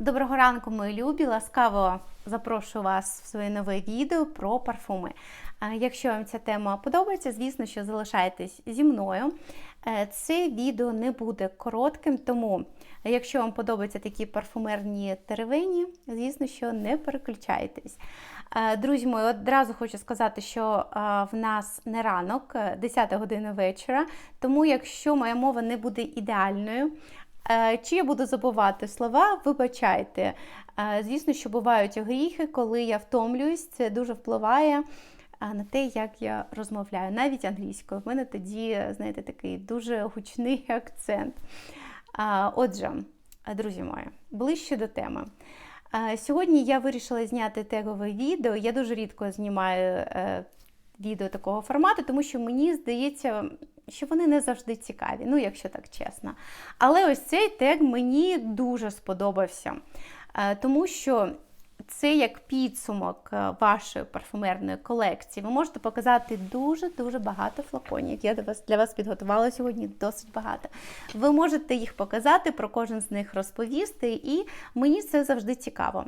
Доброго ранку, мої любі! Ласкаво запрошую вас в своє нове відео про парфуми. Якщо вам ця тема подобається, звісно, що залишайтесь зі мною. Е, Це відео не буде коротким, тому якщо вам подобаються такі парфумерні теревені, звісно, що не переключайтесь. Е, Друзі мої, одразу хочу сказати, що е, в нас не ранок, е, 10 година вечора, тому якщо моя мова не буде ідеальною, Чи я буду забувати слова, вибачайте. Е, Звісно, що бувають гріхи, коли я втомлююсь, це дуже впливає е, на те, як я розмовляю, навіть англійською. В мене тоді, знаєте, такий дуже гучний акцент. Отже, е, друзі мої, ближче до теми. Е, Сьогодні я вирішила зняти тегове відео. Я дуже рідко знімаю е, відео такого формату, тому що мені здається, що вони не завжди цікаві, ну, якщо так чесно. Але ось цей тег мені дуже сподобався, е, тому що це як підсумок е, вашої парфумерної колекції. Ви можете показати дуже-дуже багато флаконів. Я для вас, для вас підготувала сьогодні досить багато. Ви можете їх показати, про кожен з них розповісти, і мені це завжди цікаво.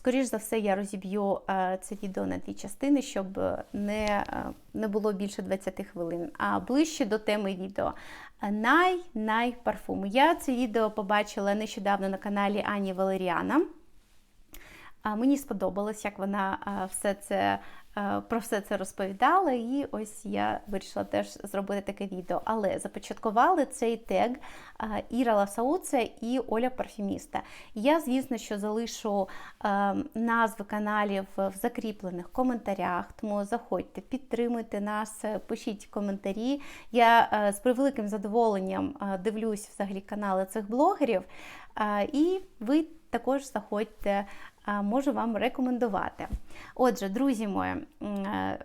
Скоріш за все, я розіб'ю е, це відео на дві частини, щоб не, е, не було більше 20 хвилин. А ближче до теми відео. Най-най парфуми. Я це відео побачила нещодавно на каналі Ані Валеріана. Мені сподобалось, як вона все це, про все це розповідала, і ось я вирішила теж зробити таке відео. Але започаткували цей тег Іра Ласауце і Оля Парфюміста. Я, звісно, що залишу назви каналів в закріплених коментарях, тому заходьте, підтримуйте нас, е, пишіть коментарі. Я е, з превеликим задоволенням е, дивлюсь взагалі канали цих блогерів, і ви також заходьте можу вам рекомендувати. Отже, друзі мої, е,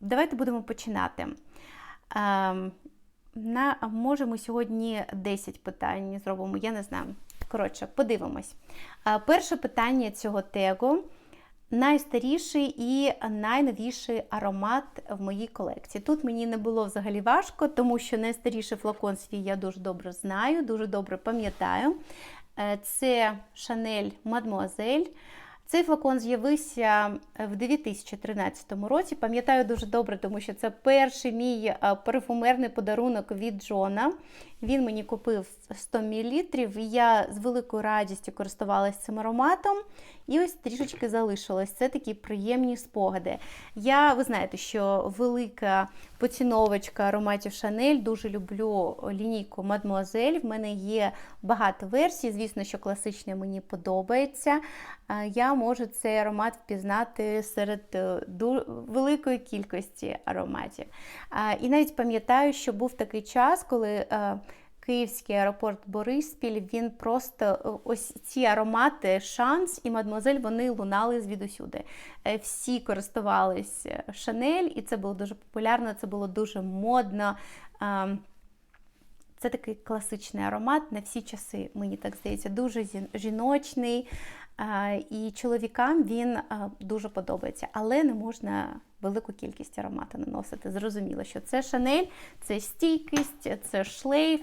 давайте будемо починати. Ем, На, може, ми сьогодні 10 питань зробимо, я не знаю. Коротше, подивимось. Е, Перше питання цього тегу. Найстаріший і найновіший аромат в моїй колекції. Тут мені не було взагалі важко, тому що найстаріший флакон свій я дуже добре знаю, дуже добре пам'ятаю. Е, Це Шанель Мадмуазель. Цей флакон з'явився в 2013 році. Пам'ятаю дуже добре, тому що це перший мій е, парфумерний подарунок від Джона. Він мені купив 100 мл, і я з великою радістю користувалася цим ароматом. І ось трішечки залишилось. Це такі приємні спогади. Я, ви знаєте, що велика поціновочка ароматів Шанель, дуже люблю лінійку Мадмуазель. В мене є багато версій. Звісно, що класичне мені подобається. Е, Я можу цей аромат впізнати серед е, великої кількості ароматів. Е, І навіть пам'ятаю, що був такий час, коли. Київський аеропорт Бориспіль, він просто е, ось ці аромати, шанс і мадмозель, вони лунали звідусюди. Е, Всі користувались е, Шанель, і це було дуже популярно, це було дуже модно. Ем, Це такий класичний аромат на всі часи, мені так здається, дуже жіночний. Е, І чоловікам він е, дуже подобається, але не можна велику кількість аромату наносити. Зрозуміло, що це Шанель, це стійкість, це шлейф,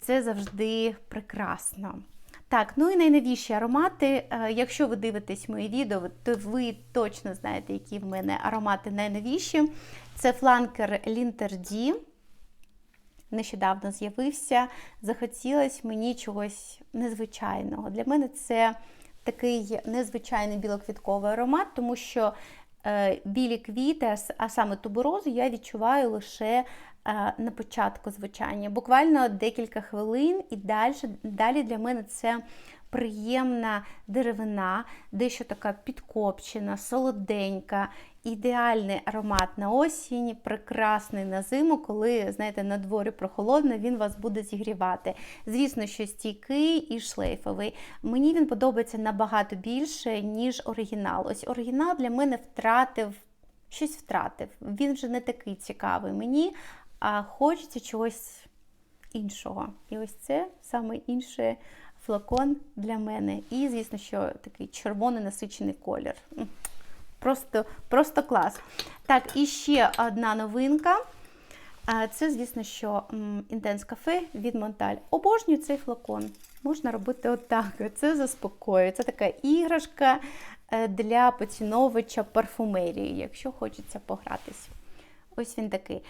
це завжди прекрасно. Так, ну і найновіші аромати. Е, Якщо ви дивитесь мої відео, то ви точно знаєте, які в мене аромати найновіші. Це фланкер Лінтерді. Нещодавно з'явився. Захотілося мені чогось незвичайного. Для мене це такий незвичайний білоквітковий аромат, тому що е, білі квіти, а саме туберозу, я відчуваю лише е, на початку звучання. Буквально декілька хвилин, і далі, далі для мене це приємна деревина, дещо така підкопчена, солоденька, ідеальний аромат на осінь, прекрасний на зиму, коли, знаєте, на дворі прохолодно, він вас буде зігрівати. Звісно, що стійкий і шлейфовий. Мені він подобається набагато більше, ніж оригінал. Ось оригінал для мене втратив, щось втратив. Він вже не такий цікавий мені, а хочеться чогось іншого. І ось це саме інший флакон для мене. І, звісно, що такий червоний насичений колір. Просто, просто клас. Так, і ще одна новинка. Це, звісно, що інтенс кафе від Монталь. Обожнюю цей флакон. Можна робити отак. Це заспокоює. Це така іграшка е, для поціновувача парфумерії, якщо хочеться погратись. Ось він такий.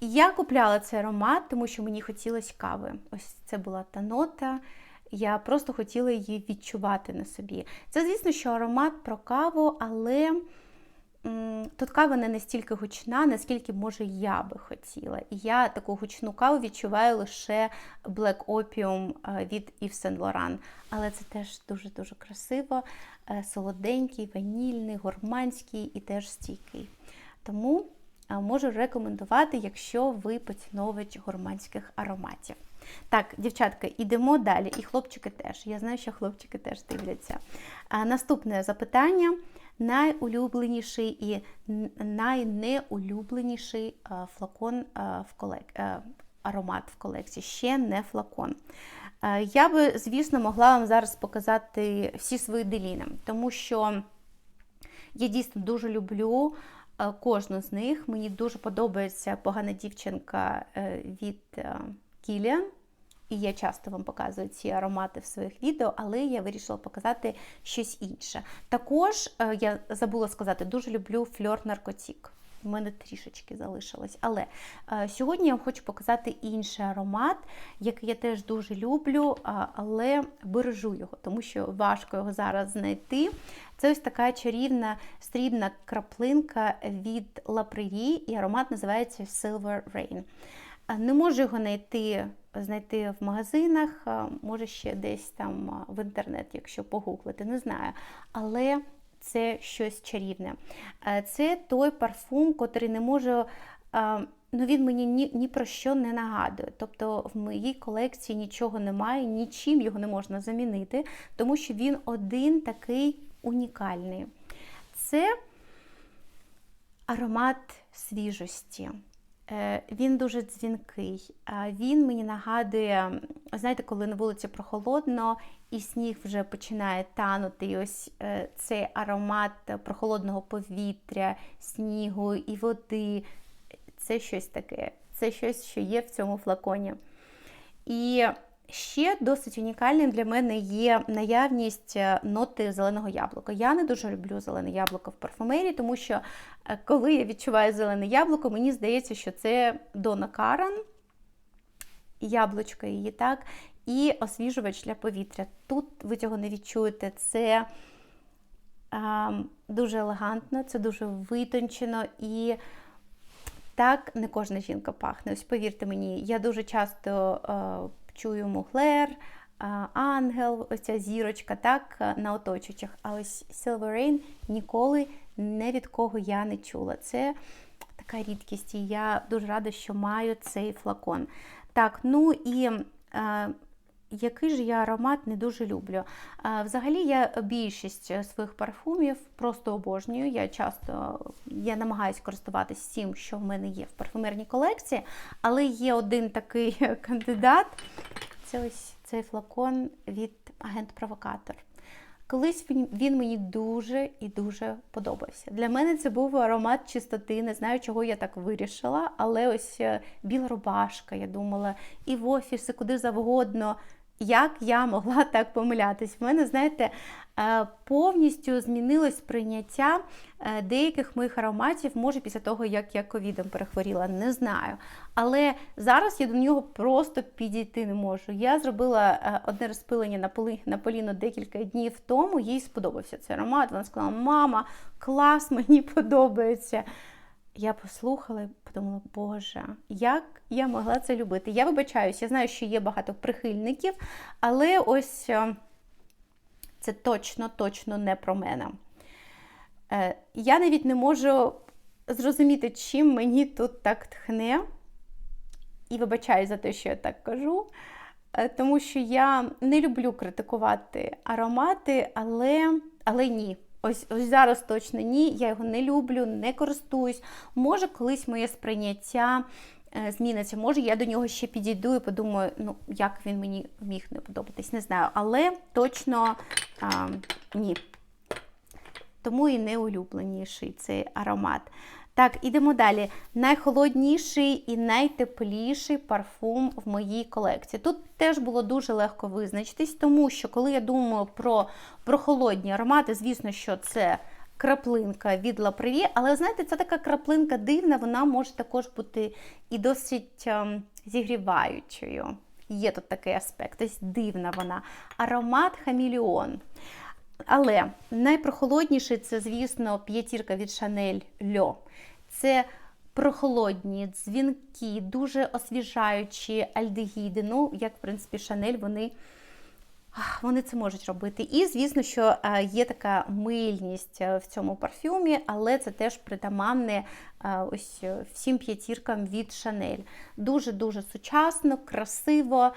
Я купляла цей аромат, тому що мені хотілося кави. Ось це була та нота. Я просто хотіла її відчувати на собі. Це, звісно, що аромат про каву, але тут кава не настільки гучна, наскільки, може, я би хотіла. І я таку гучну каву відчуваю лише Black Opium е, від Yves Saint Laurent. Але це теж дуже-дуже красиво, е, солоденький, ванільний, гурманський і теж стійкий. Тому е, можу рекомендувати, якщо ви поціновувач гурманських ароматів. Так, дівчатка, ідемо далі. І хлопчики теж. Я знаю, що хлопчики теж дивляться. А, Наступне запитання: найулюбленіший і найнеулюбленіший флакон в колек... аромат в колекції. Ще не флакон. Я би, звісно, могла вам зараз показати всі свої деліни, тому що я дійсно дуже люблю кожну з них. Мені дуже подобається погана дівчинка е, від е, Кіліан. І я часто вам показую ці аромати в своїх відео, але я вирішила показати щось інше. Також е, я забула сказати, дуже люблю фльор наркотік. У мене трішечки залишилось. Але е, сьогодні я вам хочу показати інший аромат, який я теж дуже люблю, але бережу його, тому що важко його зараз знайти. Це ось така чарівна срібна краплинка від Prairie, і аромат називається Silver Rain. Не можу його знайти знайти в магазинах, може ще десь там в інтернет, якщо погуглити, не знаю. Але це щось чарівне. Це той парфум, котрий не може. Ну, Він мені ні, ні про що не нагадує. Тобто в моїй колекції нічого немає, нічим його не можна замінити, тому що він один такий унікальний. Це аромат свіжості. Е, він дуже дзвінкий. Він мені нагадує, знаєте, коли на вулиці прохолодно і сніг вже починає танути. І ось е, цей аромат прохолодного повітря, снігу і води. Це щось таке, це щось, що є в цьому флаконі. І Ще досить унікальним для мене є наявність е, ноти зеленого яблука. Я не дуже люблю зелене яблуко в парфумерії, тому що е, коли я відчуваю зелене яблуко, мені здається, що це Дона Каран, яблучко її, так, і освіжувач для повітря. Тут ви цього не відчуєте. Це а, дуже елегантно, це дуже витончено і. Так, не кожна жінка пахне. Ось повірте мені, я дуже часто е, чую муглер, ангел, ось ця зірочка, так, на оточуючих. А ось Silver Rain ніколи не від кого я не чула. Це така рідкість, і я дуже рада, що маю цей флакон. Так, ну і. Який ж я аромат не дуже люблю. Взагалі, я більшість своїх парфумів просто обожнюю. Я часто я намагаюся користуватися всім, що в мене є в парфумерній колекції, але є один такий кандидат це ось цей флакон від агент-провокатор. Колись він, він мені дуже і дуже подобався. Для мене це був аромат чистоти, не знаю, чого я так вирішила, але ось е, біла рубашка, я думала, і в офіси, куди завгодно. Як я могла так помилятись? В мене, знаєте, е, повністю змінилось прийняття е, деяких моїх ароматів, може, після того, як я ковідом перехворіла, не знаю. Але зараз я до нього просто підійти не можу. Я зробила е, одне розпилення на полі, на поліно декілька днів тому, їй сподобався цей аромат. Вона сказала: Мама, клас, мені подобається. Я послухала і подумала, Боже, як я могла це любити? Я вибачаюсь, я знаю, що є багато прихильників, але ось е, це точно, точно не про мене. Е, я навіть не можу зрозуміти, чим мені тут так тхне. І вибачаю за те, що я так кажу. Е, тому що я не люблю критикувати аромати, але, але ні. Ось ось зараз точно ні, я його не люблю, не користуюсь. Може, колись моє сприйняття е, зміниться, може, я до нього ще підійду і подумаю, ну, як він мені міг не подобатись, не знаю. Але точно а, ні. Тому і неулюбленіший цей аромат. Так, ідемо далі. Найхолодніший і найтепліший парфум в моїй колекції. Тут теж було дуже легко визначитись, тому що коли я думаю про прохолодні аромати, звісно, що це краплинка від Prairie, але знаєте, це така краплинка дивна, вона може також бути і досить ем, зігріваючою. Є тут такий аспект, ось дивна вона. Аромат хаміліон. Але найпрохолодніший це, звісно, п'ятірка від Chanel Льо. Це прохолодні, дзвінки, дуже освіжаючі альдегіди. Ну, як, в принципі, Шанель, вони. Вони це можуть робити. І, звісно, що е, є така мильність е, в цьому парфюмі, але це теж притаманне е, ось всім п'ятіркам від Шанель. Дуже-дуже сучасно, красиво.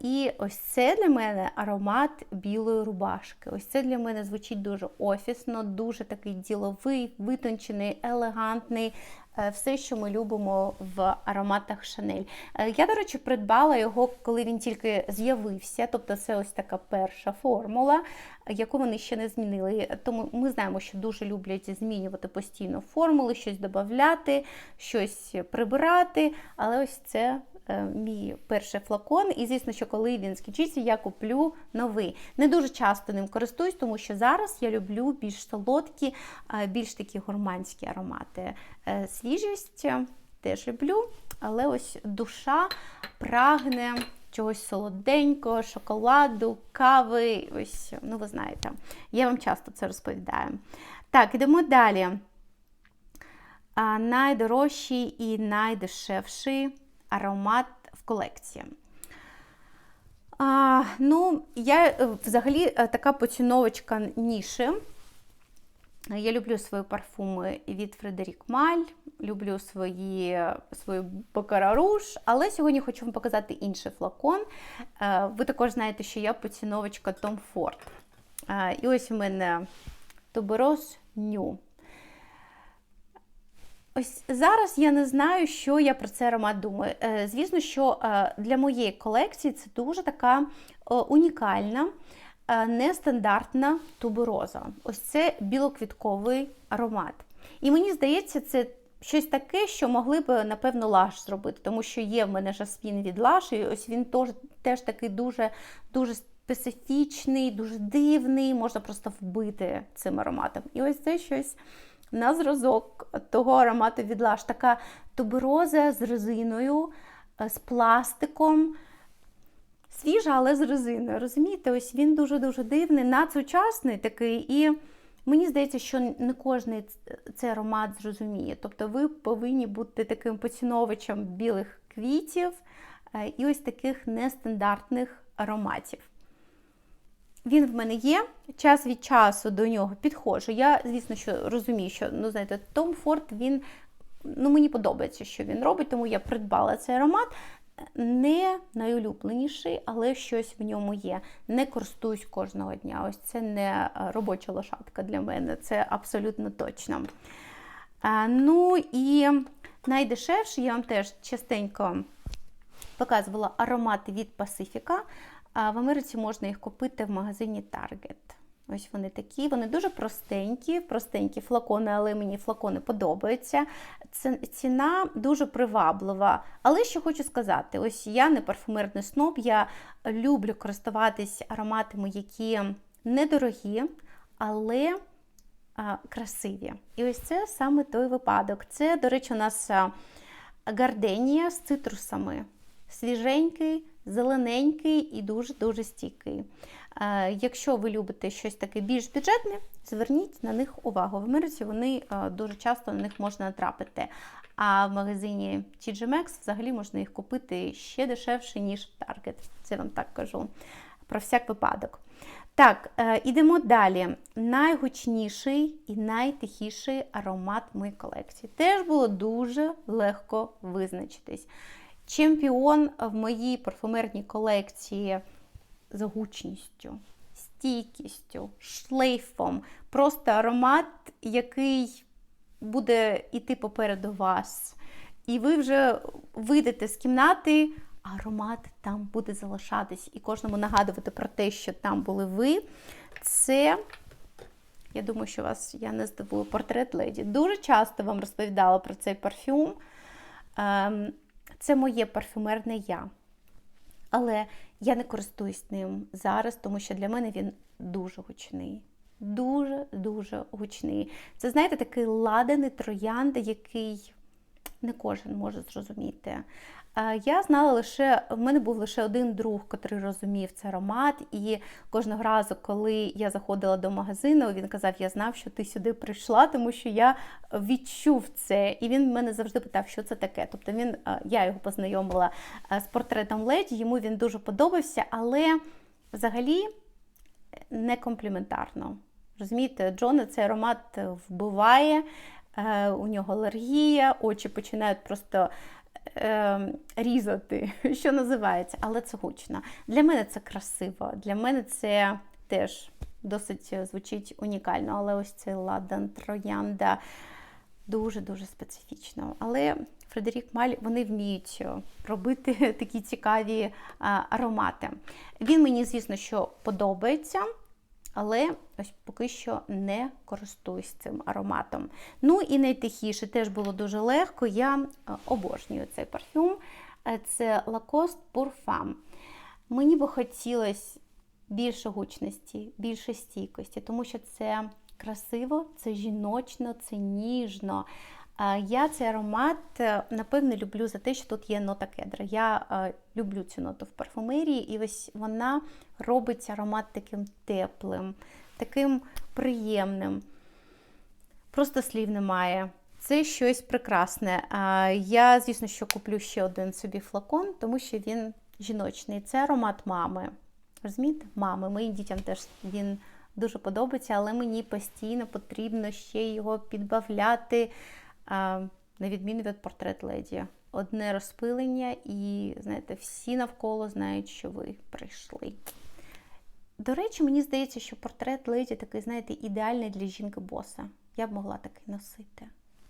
І ось це для мене аромат білої рубашки. Ось це для мене звучить дуже офісно, дуже такий діловий, витончений, елегантний. Все, що ми любимо в ароматах Шанель. Я, до речі, придбала його, коли він тільки з'явився. Тобто, це ось така перша формула, яку вони ще не змінили. Тому ми знаємо, що дуже люблять змінювати постійно формули, щось додати, щось прибирати. Але ось це Е, мій перший флакон, і, звісно, що коли він скінчиться, я куплю новий. Не дуже часто ним користуюсь, тому що зараз я люблю більш солодкі, е, більш такі гурманські аромати. Е, свіжість теж люблю, але ось душа прагне. Чогось солоденького, шоколаду, кави. Ось, ну ви знаєте, я вам часто це розповідаю. Так, ідемо далі. А, Найдорожчий і найдешевший аромат в колекції. А, Ну, я е, взагалі е, така поціновочка ніші. Я люблю свої парфуми від Фредерік Маль, люблю свої Бакара Руж, але сьогодні хочу вам показати інший флакон. Е, ви також знаєте, що я поціновочка Tom Ford. І ось у мене Tuberose New. Ось зараз я не знаю, що я про цей аромат думаю. Е, звісно, що е, для моєї колекції це дуже така е, унікальна, нестандартна тубероза. Ось це білоквітковий аромат. І мені здається, це щось таке, що могли б, напевно, лаш зробити, тому що є в мене жасмін від лаш, і ось він теж, теж такий дуже дуже специфічний, дуже дивний, можна просто вбити цим ароматом. І ось це щось на зразок того аромату від Lush. Така тубероза з резиною, е, з пластиком. Свіжа, але з резиною. Розумієте, ось він дуже-дуже дивний, надсучасний такий. І мені здається, що не кожен цей аромат зрозуміє. Тобто ви повинні бути таким поціновичем білих квітів е, і ось таких нестандартних ароматів. Він в мене є, час від часу до нього підходжу. Я, звісно, що розумію, що ну, знаєте, Том Форд, він ну, мені подобається, що він робить, тому я придбала цей аромат. Не найулюбленіший, але щось в ньому є. Не користуюсь кожного дня. Ось це не робоча лошадка для мене, це абсолютно точно. Ну і найдешевший, я вам теж частенько показувала аромати від Пасифіка. А в Америці можна їх купити в магазині Target. Ось вони такі, вони дуже простенькі, простенькі флакони, але мені флакони подобаються. Ціна дуже приваблива. Але що хочу сказати, ось я не парфумерний сноб, я люблю користуватись ароматами, які недорогі, але красиві. І ось це саме той випадок. Це, до речі, у нас гарденія з цитрусами. Свіженький зелененький і дуже-дуже стійкий. Е, якщо ви любите щось таке більш бюджетне, зверніть на них увагу. В Америці вони е, дуже часто на них можна натрапити. А в магазині TG Maxx взагалі можна їх купити ще дешевше, ніж Target. Це вам так кажу. Про всяк випадок. Так, е, ідемо далі. Найгучніший і найтихіший аромат моєї колекції. Теж було дуже легко визначитись. Чемпіон в моїй парфумерній колекції з гучністю, стійкістю, шлейфом. Просто аромат, який буде йти попереду вас. І ви вже вийдете з кімнати, аромат там буде залишатись. І кожному нагадувати про те, що там були ви. Це Я думаю, що вас я не здивую портрет леді. Дуже часто вам розповідала про цей парфюм. Ем, Це моє парфюмерне я. Але я не користуюсь ним зараз, тому що для мене він дуже гучний. Дуже-дуже гучний. Це, знаєте, такий ладений троянд, який не кожен може зрозуміти. Е, Я знала лише, в мене був лише один друг, який розумів цей аромат. І кожного разу, коли я заходила до магазину, він казав: Я знав, що ти сюди прийшла, тому що я відчув це. І він мене завжди питав, що це таке. Тобто він, е, я його познайомила е, з портретом леді, йому він дуже подобався, але взагалі не компліментарно. Розумієте, Джона цей аромат вбиває, у нього алергія, очі починають просто е, різати, що називається, але це гучно. Для мене це красиво, для мене це теж досить звучить унікально, але ось цей ладан, троянда дуже-дуже специфічно. Але Фредерік Маль вони вміють е, робити такі цікаві аромати. Він мені, звісно, що подобається. Але ось поки що не користуюсь цим ароматом. Ну і найтихіше теж було дуже легко. Я е, обожнюю цей парфюм. Е, Це Lacoste Femme. Мені би хотілося більше гучності, більше стійкості, тому що це красиво, це жіночно, це ніжно. Я цей аромат, е, напевне, люблю за те, що тут є нота кедра. Я е, люблю цю ноту в парфумерії, і ось вона робить аромат таким теплим, таким приємним. Просто слів немає. Це щось прекрасне. Я, звісно, що куплю ще один собі флакон, тому що він жіночний. Це аромат мами. Розумієте? Мами. Моїм дітям теж він дуже подобається, але мені постійно потрібно ще його підбавляти, на відміну від портрет леді. Одне розпилення, і, знаєте, всі навколо знають, що ви прийшли. До речі, мені здається, що портрет леді такий, знаєте, ідеальний для жінки-боса. Я б могла такий носити.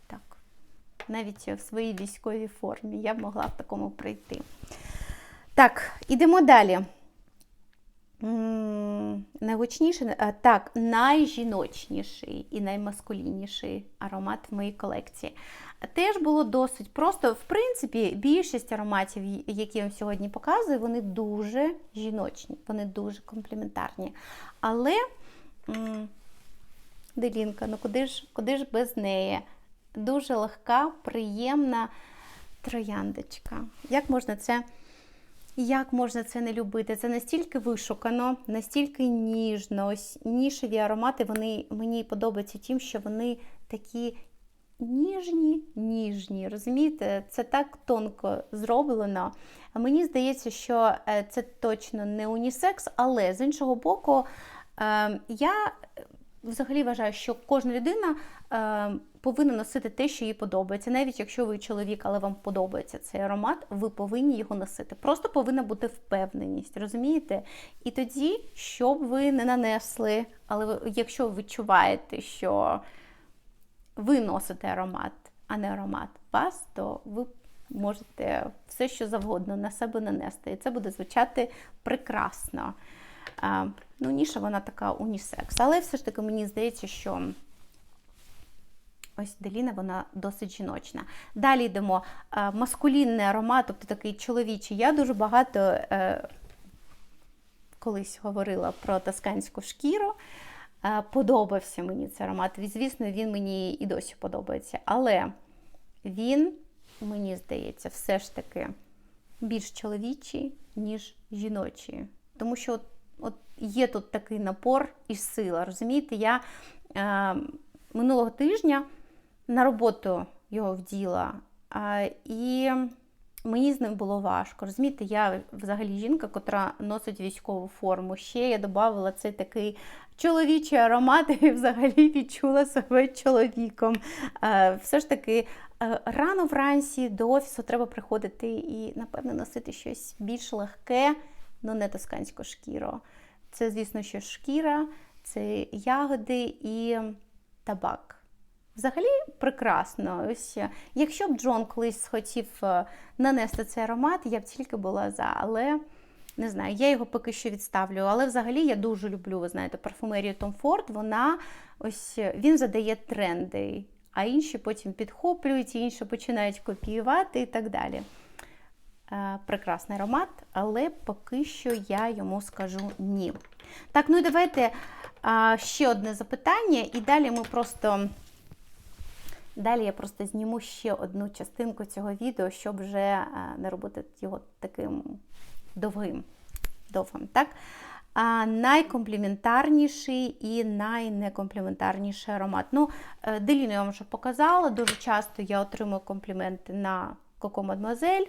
Так. Навіть в своїй військовій формі я б могла в такому прийти. Так, ідемо далі. Найгучніший, е, так, найжіночніший і наймаскулінніший аромат в моїй колекції. Теж було досить просто. В принципі, більшість ароматів, які я вам сьогодні показую, вони дуже жіночні, вони дуже компліментарні. Але Делінка, ну куди ж, куди ж без неї? Дуже легка, приємна трояндочка. Як можна це? Як можна це не любити? Це настільки вишукано, настільки ніжно. Нішеві аромати вони мені подобаються тим, що вони такі ніжні, ніжні. Розумієте, це так тонко зроблено. Мені здається, що е, це точно не унісекс, але з іншого боку, е, я взагалі вважаю, що кожна людина е, повинна носити те, що їй подобається. Навіть якщо ви чоловік, але вам подобається цей аромат, ви повинні його носити. Просто повинна бути впевненість, розумієте? І тоді, що б ви не нанесли, але якщо ви відчуваєте, що ви носите аромат, а не аромат вас, то ви можете все, що завгодно на себе нанести. І це буде звучати прекрасно. Ну, ніша вона така унісекс. Але все ж таки мені здається, що ось Деліна, вона досить жіночна. Далі йдемо. Маскулінний аромат, тобто такий чоловічий. Я дуже багато е, колись говорила про тосканську шкіру. Е, подобався мені цей аромат. Звісно, він мені і досі подобається. Але він, мені здається, все ж таки більш чоловічий, ніж жіночий. Тому що от, от є тут такий напор і сила. Розумієте, я е, минулого тижня на роботу його вділа, і мені з ним було важко. Розумієте, я взагалі жінка, котра носить військову форму. Ще я додавала цей такий чоловічий аромат і взагалі відчула себе чоловіком. Все ж таки, рано вранці до офісу треба приходити і, напевно, носити щось більш легке, але не тосканську шкіру. Це, звісно, що шкіра, це ягоди і табак. Взагалі прекрасно. Ось, е, якщо б Джон колись хотів е, нанести цей аромат, я б тільки була за. Але Не знаю, я його поки що відставлю, але взагалі я дуже люблю, ви знаєте, парфумерію Tom Ford, Вона ось він задає тренди, а інші потім підхоплюють, інші починають копіювати і так далі. Е, прекрасний аромат, але поки що я йому скажу ні. Так, ну і давайте ще одне запитання, і далі ми просто. Далі я просто зніму ще одну частинку цього відео, щоб вже не робити його таким довгим. довгим так? А Найкомпліментарніший і найнекомпліментарніший аромат. Ну, е, Деліну я вам вже показала. Дуже часто я отримую компліменти на Coco Mademoiselle.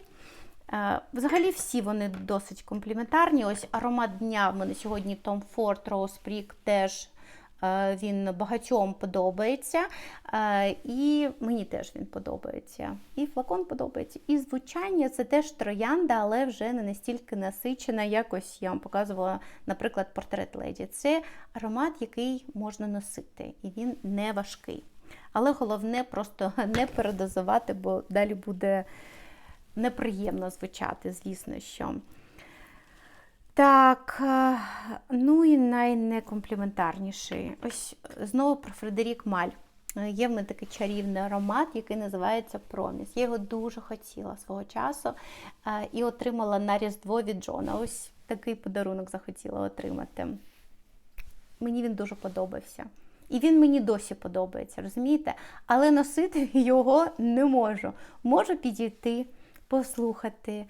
Е, взагалі всі вони досить компліментарні. Ось аромат дня в мене сьогодні Tom Ford Rose Prick теж е, він багатьом подобається. Е, і мені теж він подобається. І флакон подобається. І звучання це теж троянда, але вже не настільки насичена, як ось я вам показувала, наприклад, портрет леді. Це аромат, який можна носити, і він не важкий. Але головне просто не передозувати, бо далі буде неприємно звучати, звісно, що. Так, е, ну і найнекомпліментарніший. Ось знову про Фредерік Маль. Е, є в мене такий чарівний аромат, який називається Проміс. Я його дуже хотіла свого часу е, і отримала на Різдво від Джона. Ось такий подарунок захотіла отримати. Мені він дуже подобався. І він мені досі подобається, розумієте? Але носити його не можу. Можу підійти послухати.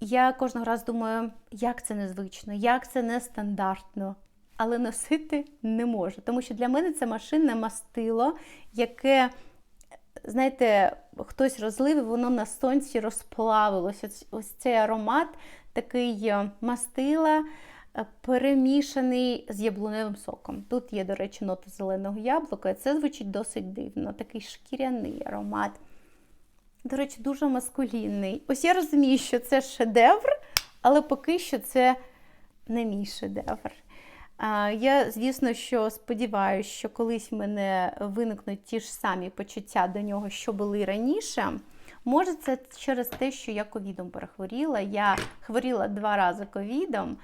Я кожного разу думаю, як це незвично, як це нестандартно. Але носити не можу. Тому що для мене це машинне мастило, яке, знаєте, хтось розлив, і воно на сонці розплавилося. Ось цей аромат такий е, мастила, е, перемішаний з яблуневим соком. Тут є, до речі, нота зеленого яблука, і це звучить досить дивно, такий шкіряний аромат. До речі, дуже маскулінний. Ось я розумію, що це шедевр, але поки що це не мій шедевр. Я, звісно, що сподіваюся, що колись в мене виникнуть ті ж самі почуття до нього, що були раніше. Може, це через те, що я ковідом перехворіла. Я хворіла два рази ковідом.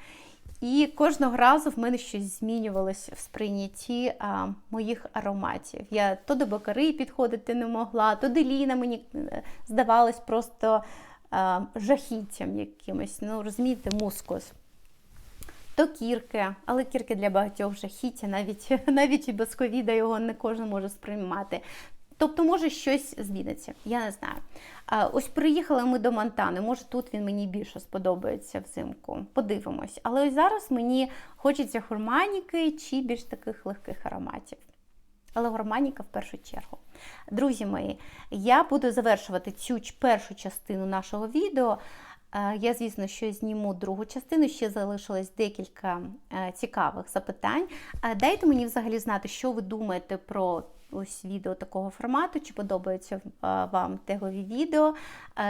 І кожного разу в мене щось змінювалося в сприйнятті а, моїх ароматів. Я то до бакари підходити не могла, то до Ліна мені е, здавалось просто а, жахіттям якимось. Ну, розумієте, мускус. То кірки, але кірки для багатьох жахіття, навіть навіть і без ковіда його не кожен може сприймати. Тобто, може, щось зміниться, я не знаю. Ось приїхали ми до Монтани, може тут він мені більше сподобається взимку. Подивимось. Але ось зараз мені хочеться хурманіки чи більш таких легких ароматів. Але гурманіка в першу чергу. Друзі мої, я буду завершувати цю першу частину нашого відео. Я, звісно, що зніму другу частину, ще залишилось декілька е, цікавих запитань. Дайте мені взагалі знати, що ви думаєте про ось відео такого формату, чи подобаються вам тегові відео.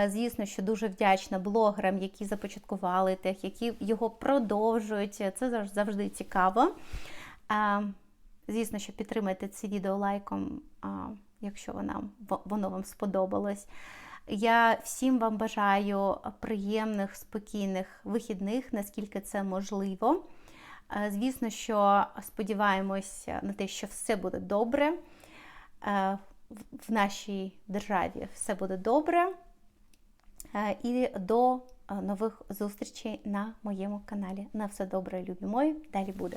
Звісно, що дуже вдячна блогерам, які започаткували тег, які його продовжують. Це завжди цікаво. Звісно, що підтримайте це відео лайком, якщо воно, воно вам сподобалось. Я всім вам бажаю приємних, спокійних вихідних, наскільки це можливо. Звісно, що сподіваємося на те, що все буде добре. Е, в нашій державі все буде добре. Е, і до е, нових зустрічей на моєму каналі. На все добре, любі мої. Далі буде.